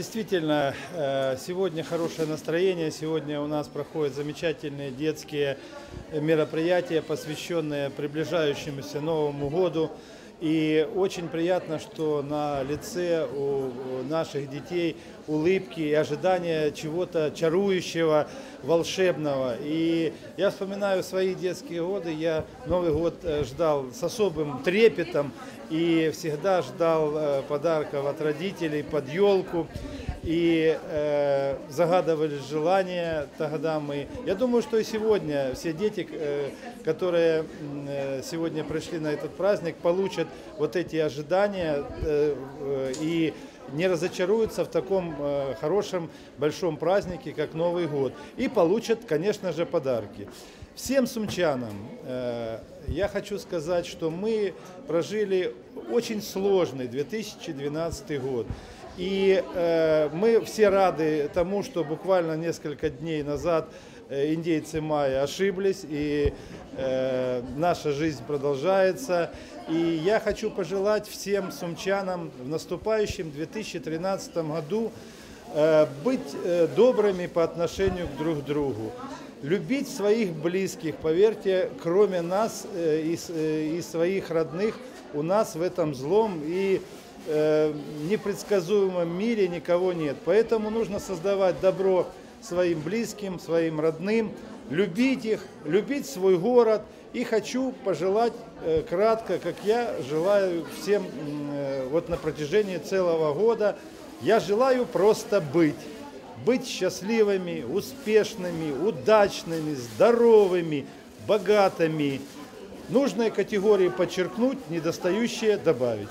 действительно, э, сегодня хорошее настроение. Сегодня у нас проходят замечательные детские мероприятия, посвященные приближающемуся Новому году. И очень приятно, что на лице у наших детей улыбки и ожидания чего-то чарующего, волшебного. И я вспоминаю свои детские годы. Я Новый год э, ждал с особым трепетом и всегда ждал э, подарков от родителей под елку и э, загадывали желания тогда мы. Я думаю, что и сегодня все дети, э, которые э, сегодня пришли на этот праздник, получат вот эти ожидания э, э, и не разочаруются в таком э, хорошем большом празднике, как Новый год, и получат, конечно же, подарки. Всем сумчанам э, я хочу сказать, что мы прожили очень сложный 2012 год. И э, мы все рады тому, что буквально несколько дней назад э, индейцы майя ошиблись, и э, наша жизнь продолжается. И я хочу пожелать всем сумчанам в наступающем 2013 году быть э, добрыми по отношению к друг другу. Любить своих близких, поверьте, кроме нас э, и, э, своих родных, у нас в этом злом и э, непредсказуемом мире никого нет. Поэтому нужно создавать добро своим близким, своим родным, любить их, любить свой город. И хочу пожелать э, кратко, как я желаю всем э, вот на протяжении целого года, я желаю просто быть. Быть счастливыми, успешными, удачными, здоровыми, богатыми. Нужные категории подчеркнуть, недостающие добавить.